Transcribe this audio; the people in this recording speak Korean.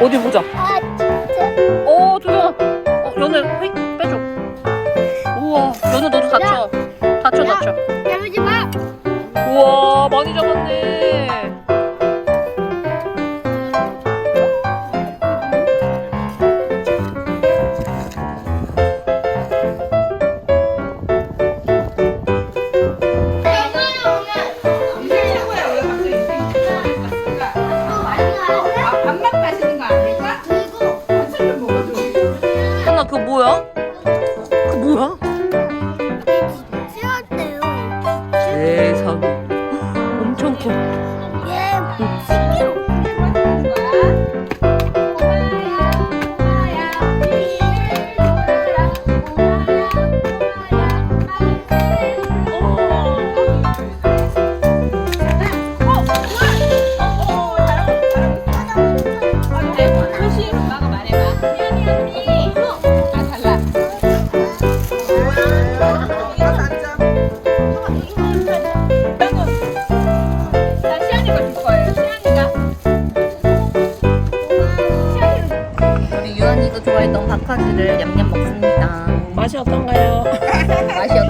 어디 보자. 아 진짜. 어, 조정 얘 10kg. 조심, 엄마가 말해봐. 좋아했던 박하지를 냠냠 먹습니다. 맛이 어떤가요? 맛이 어떤? 아,